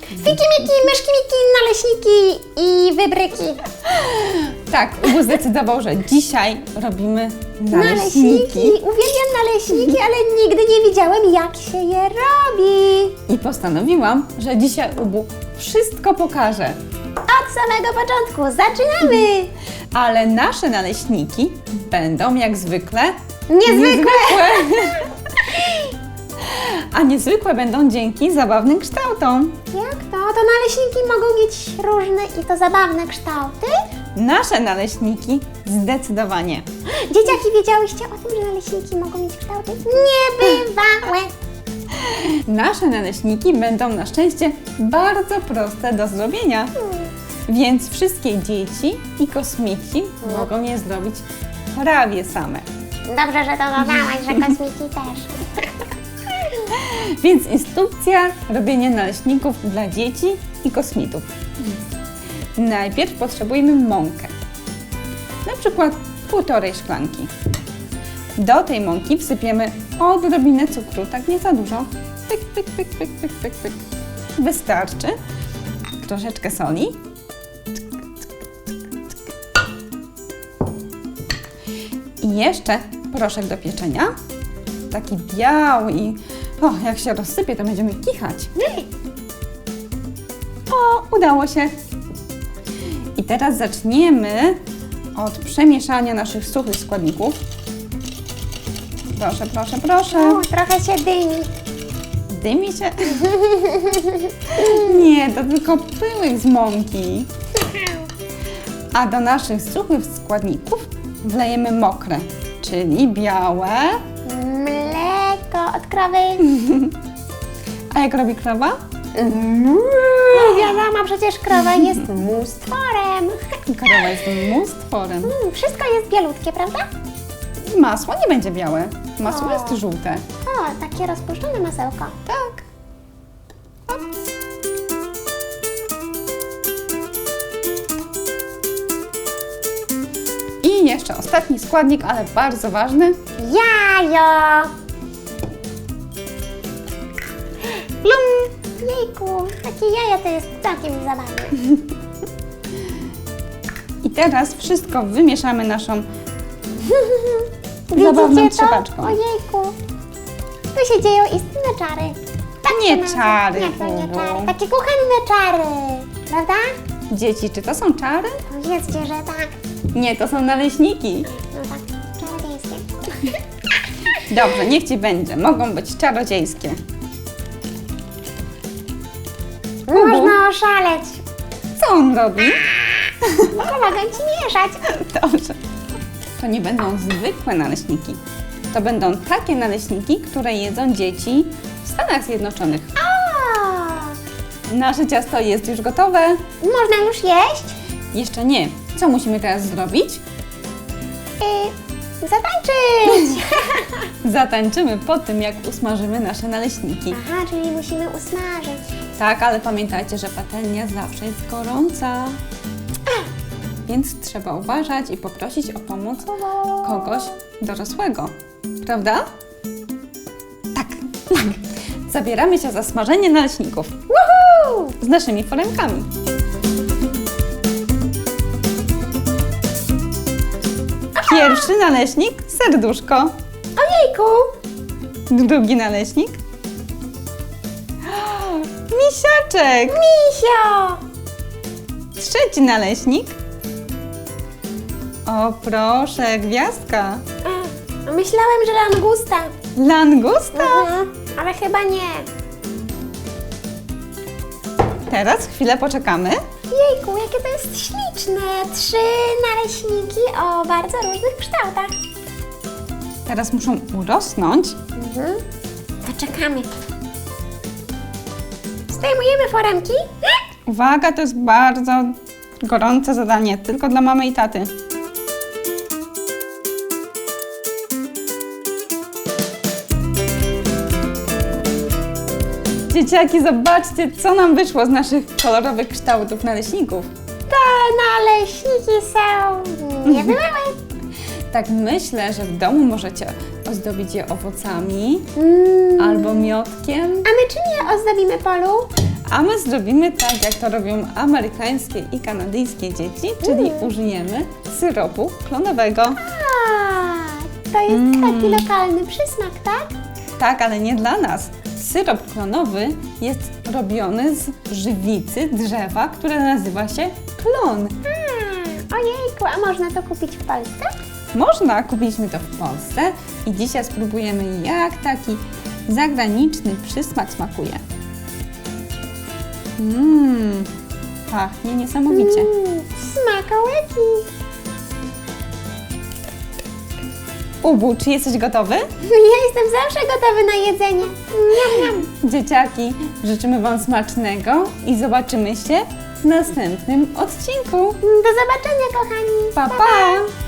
Fiki, miki, myszki, miki, naleśniki i wybryki. Tak, Ubu zdecydował, że dzisiaj robimy Naleśniki. naleśniki. Uwielbiam naleśniki, ale nigdy nie widziałem, jak się je robi. I postanowiłam, że dzisiaj Ubu wszystko pokaże. Od samego początku zaczynamy. Ale nasze naleśniki będą jak zwykle Niezwykłe. A niezwykłe będą dzięki zabawnym kształtom. Jak to? To naleśniki mogą mieć różne i to zabawne kształty? Nasze naleśniki zdecydowanie. Dzieciaki, wiedziałyście o tym, że naleśniki mogą mieć kształty niebywałe? Nasze naleśniki będą na szczęście bardzo proste do zrobienia. Więc wszystkie dzieci i kosmici mogą je zrobić prawie same. Dobrze, że to dodałaś, że kosmiki też. Więc instrukcja robienia naleśników dla dzieci i kosmitów. Najpierw potrzebujemy mąkę. Na przykład półtorej szklanki. Do tej mąki wsypiemy odrobinę cukru, tak nie za dużo. Pyk, pyk, pyk, pyk, pyk, pyk, pyk. Wystarczy. Troszeczkę soli. I jeszcze proszek do pieczenia. Taki biały i o, jak się rozsypie, to będziemy kichać. O, udało się. I teraz zaczniemy od przemieszania naszych suchych składników. Proszę, proszę, proszę. U, trochę się dymi. Dymi się. Nie, to tylko pyłek z mąki. A do naszych suchych składników wlejemy mokre, czyli białe. Mleko od krowy. A jak robi krowa? Nie wiadomo, przecież krowa jest mustworem. Krowa jest mustworem. Mm, Wszystko jest bielutkie, prawda? Masło nie będzie białe. Masło O. jest żółte. O, takie rozpuszczone masełko. Tak. Hop. Jeszcze ostatni składnik, ale bardzo ważny. Jajo! Plum! Jejku, takie jaja to jest całkiem zabawne. I teraz wszystko wymieszamy naszą Zabawną Widzicie to? trzepaczką. Ojejku. Tu się dzieją istne czary. Tak Nie czary, Nie, to nie czary. Takie kuchenne czary. Prawda? dzieci. Czy to są czary? Powiedzcie, że tak. Nie, to są naleśniki. No tak, czarodziejskie. Dobrze, niech ci będzie. Mogą być czarodziejskie. Można oszaleć. Co on robi? Pomagam ci mieszać. Dobrze. To nie będą zwykłe naleśniki. To będą takie naleśniki, które jedzą dzieci w Stanach Zjednoczonych. O, Nasze ciasto jest już gotowe. można już jeść? Jeszcze nie. Co musimy teraz zrobić? Y, zatańczyć. Zatańczymy po tym, jak usmażymy nasze naleśniki. Aha, czyli musimy usmażyć. Tak, ale pamiętajcie, że patelnia zawsze jest gorąca. Więc trzeba uważać i poprosić o pomoc kogoś dorosłego. Prawda? Tak. Zabieramy się za smażenie naleśników Woohoo! z naszymi foremkami. Pierwszy naleśnik serduszko. Ojejku. Drugi naleśnik misiaczek. Misio. Trzeci naleśnik. O proszę, gwiazdka. A, myślałem, że langusta. Langusta. Mhm, ale chyba nie. Teraz chwilę poczekamy. Jejku, jakie to jest śliczne. Trzy naleśniki o bardzo różnych kształtach. Teraz muszą urosnąć. Mhm. Poczekamy. Zdejmujemy foremki. Uwaga, to jest bardzo gorące zadanie, tylko dla mamy i taty. Dzieciaki, zobaczcie, co nam wyszło z naszych kolorowych kształtów naleśników. Te naleśniki są Nie bywały. Tak myślę, że w domu możecie ozdobić je owocami Mm. albo miodkiem, A my czym je ozdobimy, Polu? a my zrobimy tak, jak to robią amerykańskie i kanadyjskie dzieci, czyli użyjemy syropu klonowego. A, to jest Mm. taki lokalny przysmak, tak? Tak, ale nie dla nas. Syrop klonowy jest robiony z żywicy drzewa, które nazywa się klon. A, ojejku, a można to kupić w Polsce? Można, kupiliśmy to w Polsce i dzisiaj spróbujemy jak taki zagraniczny przysmak smakuje. Mmm, pachnie niesamowicie. Mm, smakołyki. Ubu, czy jesteś gotowy? Ja jestem zawsze gotowy na jedzenie. Niam, niam. Dzieciaki, życzymy Wam smacznego i zobaczymy się w następnym odcinku. Do zobaczenia, kochani. Pa, pa!